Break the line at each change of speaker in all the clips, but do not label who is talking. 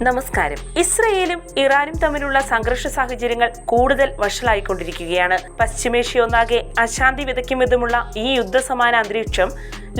നമസ്കാരം. ഇസ്രയേലും ഇറാനും തമ്മിലുള്ള സംഘർഷ സാഹചര്യങ്ങൾ കൂടുതൽ വഷളായിക്കൊണ്ടിരിക്കുകയാണ്. പശ്ചിമേഷ്യ ഒന്നാകെ അശാന്തി വിധമുള്ള ഈ യുദ്ധസമാന അന്തരീക്ഷം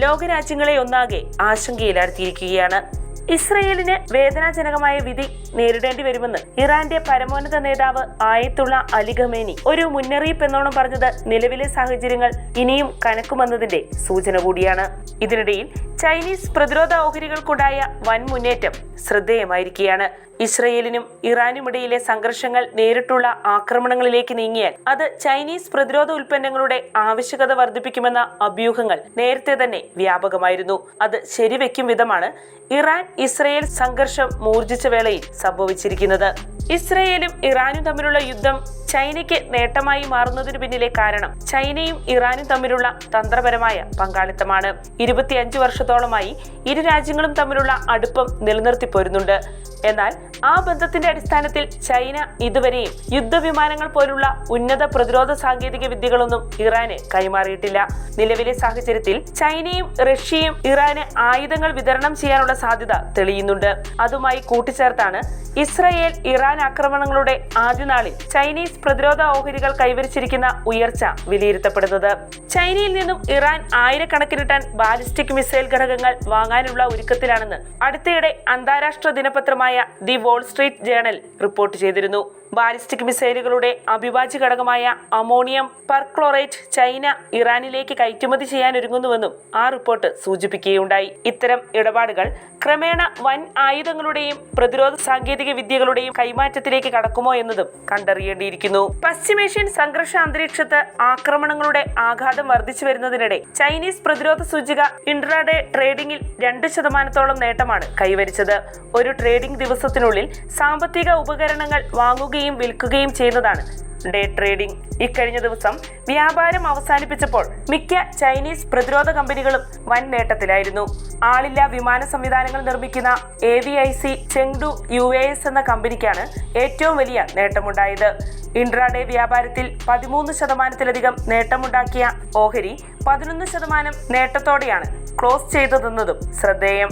ലോകരാജ്യങ്ങളെ ഒന്നാകെ ആശങ്കയിലാഴ്ത്തിയിരിക്കുകയാണ്. ഇസ്രയേലിന് വേദനാജനകമായ വിധി നേരിടേണ്ടി വരുമെന്ന് ഇറാന്റെ പരമോന്നത നേതാവ് ആയത്തുള്ള അലി ഖമേനി ഒരു മുന്നറിയിപ്പ് എന്നോണം പറഞ്ഞത് നിലവിലെ സാഹചര്യങ്ങൾ ഇനിയും കനക്കുമെന്നതിന്റെ സൂചന കൂടിയാണ്. ഇതിനിടയിൽ ചൈനീസ് പ്രതിരോധ ഓഹരികൾക്കുണ്ടായ വൻ മുന്നേറ്റം ശ്രദ്ധേയമായിരിക്കുകയാണ്. ഇസ്രയേലിനും ഇറാനുമിടയിലെ സംഘർഷങ്ങൾ നേരിട്ടുള്ള ആക്രമണങ്ങളിലേക്ക് നീങ്ങിയാൽ അത് ചൈനീസ് പ്രതിരോധ ഉൽപ്പന്നങ്ങളുടെ ആവശ്യകത വർദ്ധിപ്പിക്കുമെന്ന അഭ്യൂഹങ്ങൾ നേരത്തെ തന്നെ വ്യാപകമായിരുന്നു. അത് ശരിവെക്കും വിധമാണ് ഇറാൻ ഇസ്രയേൽ സംഘർഷം മൂർജിച്ച വേളയിൽ സംഭവിച്ചിരിക്കുന്നത്. ഇസ്രയേലും ഇറാനും തമ്മിലുള്ള യുദ്ധം ചൈനയ്ക്ക് നേട്ടമായി മാറുന്നതിന് പിന്നിലെ കാരണം ചൈനയും ഇറാനും തമ്മിലുള്ള തന്ത്രപരമായ പങ്കാളിത്തമാണ്. ഇരുപത്തിയഞ്ച് വർഷത്തോളമായി ഇരു രാജ്യങ്ങളും തമ്മിലുള്ള അടുപ്പം നിലനിർത്തി പോരുന്നുണ്ട്. എന്നാൽ ആ ബന്ധത്തിന്റെ അടിസ്ഥാനത്തിൽ ചൈന ഇതുവരെയും യുദ്ധവിമാനങ്ങൾ പോലുള്ള ഉന്നത പ്രതിരോധ സാങ്കേതിക വിദ്യകളൊന്നും ഇറാന് കൈമാറിയിട്ടില്ല. നിലവിലെ സാഹചര്യത്തിൽ ചൈനയും റഷ്യയും ഇറാന് ആയുധങ്ങൾ വിതരണം ചെയ്യാനുള്ള സാധ്യത തെളിയുന്നുണ്ട്. അതുമായി കൂട്ടിച്ചേർത്താണ് ഇസ്രയേൽ ഇറാൻ ആക്രമണങ്ങളുടെ ആദ്യ നാളിൽ ചൈനീസ് പ്രതിരോധ ഓഹരികൾ കൈവരിച്ചിരിക്കുന്ന ഉയർച്ച വിലയിരുത്തപ്പെടുന്നത്. ചൈനയിൽ നിന്നും ഇറാൻ ആയിരക്കണക്കിന് ടൺ ബാലിസ്റ്റിക് മിസൈൽ ഘടകങ്ങൾ വാങ്ങാനുള്ള ഒരുക്കത്തിലാണെന്ന് അടുത്തിടെ അന്താരാഷ്ട്ര ദിനപത്രമായ the Wall Street Journal report ചെയ്തിരുന്നു. ബാലിസ്റ്റിക് മിസൈലുകളുടെ അവിഭാജ്യ ഘടകമായ അമോണിയം പെർക്ലോറേറ്റ് ചൈന ഇറാനിലേക്ക് കയറ്റുമതി ചെയ്യാൻ ഒരുങ്ങുന്നുവെന്നും ആ റിപ്പോർട്ട് സൂചിപ്പിക്കുകയുണ്ടായി. ഇത്തരം ഇടപാടുകൾ ക്രമേണ വൻ ആയുധങ്ങളുടെയും പ്രതിരോധ സാങ്കേതിക വിദ്യകളുടെയും കൈമാറ്റത്തിലേക്ക് കടക്കുമോ എന്നതും കണ്ടറിയേണ്ടിയിരിക്കുന്നു. പശ്ചിമേഷ്യൻ സംഘർഷ അന്തരീക്ഷത്ത് ആക്രമണങ്ങളുടെ ആഘാതം വർദ്ധിച്ചു വരുന്നതിനിടെ ചൈനീസ് പ്രതിരോധ സൂചിക ഇൻട്രാഡേ ട്രേഡിംഗിൽ രണ്ട് ശതമാനത്തോളം നേട്ടമാണ് കൈവരിച്ചത്. ഒരു ട്രേഡിംഗ് ദിവസത്തിനുള്ളിൽ സാമ്പത്തിക ഉപകരണങ്ങൾ വാങ്ങുകയും വിൽക്കുകയും ചെയ്യുന്നതാണ്. Day trading. ഇക്കഴിഞ്ഞ ദിവസം വ്യാപാരം അവസാനിപ്പിച്ചപ്പോൾ മിക്ക ചൈനീസ് പ്രതിരോധ കമ്പനികളും വൻ നേട്ടത്തിലായിരുന്നു. ആളില്ലാ വിമാന സംവിധാനങ്ങൾ നിർമ്മിക്കുന്ന A V I C Chengdu U A S എന്ന കമ്പനിക്കാണ് ഏറ്റവും വലിയ നേട്ടമുണ്ടായത്. ഇൻട്രാഡേ വ്യാപാരത്തിൽ പതിമൂന്ന് ശതമാനത്തിലധികം നേട്ടമുണ്ടാക്കിയ ഓഹരി പതിനൊന്ന് ശതമാനം നേട്ടത്തോടെയാണ് ക്ലോസ് ചെയ്തതെന്നതും ശ്രദ്ധേയം.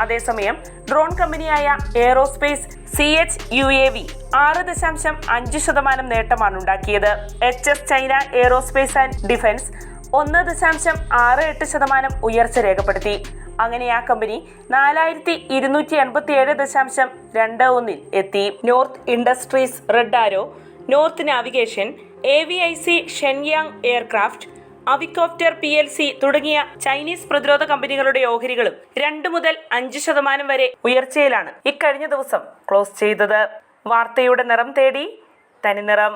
അതേസമയം ഡ്രോൺ കമ്പനിയായ aerospace C H U A V ആറ് ദശാംശം അഞ്ച് ശതമാനം നേട്ടമാണ് ഉണ്ടാക്കിയത്. H S China aerospace and defence ഒന്ന് ദശാംശം ആറ് എട്ട് ശതമാനം ഉയർച്ച രേഖപ്പെടുത്തി. അങ്ങനെ ആ കമ്പനി നാലായിരത്തി ഇരുന്നൂറ്റി എൺപത്തി ഏഴ് ദശാംശം രണ്ട് ഒന്നിൽ എത്തി. North Industries Red Arrow North Navigation A V I C Shenyang Aircraft Avicopter P L C തുടങ്ങിയ ചൈനീസ് പ്രതിരോധ കമ്പനികളുടെ ഓഹരികളും രണ്ടു മുതൽ അഞ്ച് ശതമാനം വരെ ഉയർച്ചയിലാണ് ഇക്കഴിഞ്ഞ ദിവസം ക്ലോസ് ചെയ്തത്. വാർത്തയുടെ നിറം തേടി തനിനിറം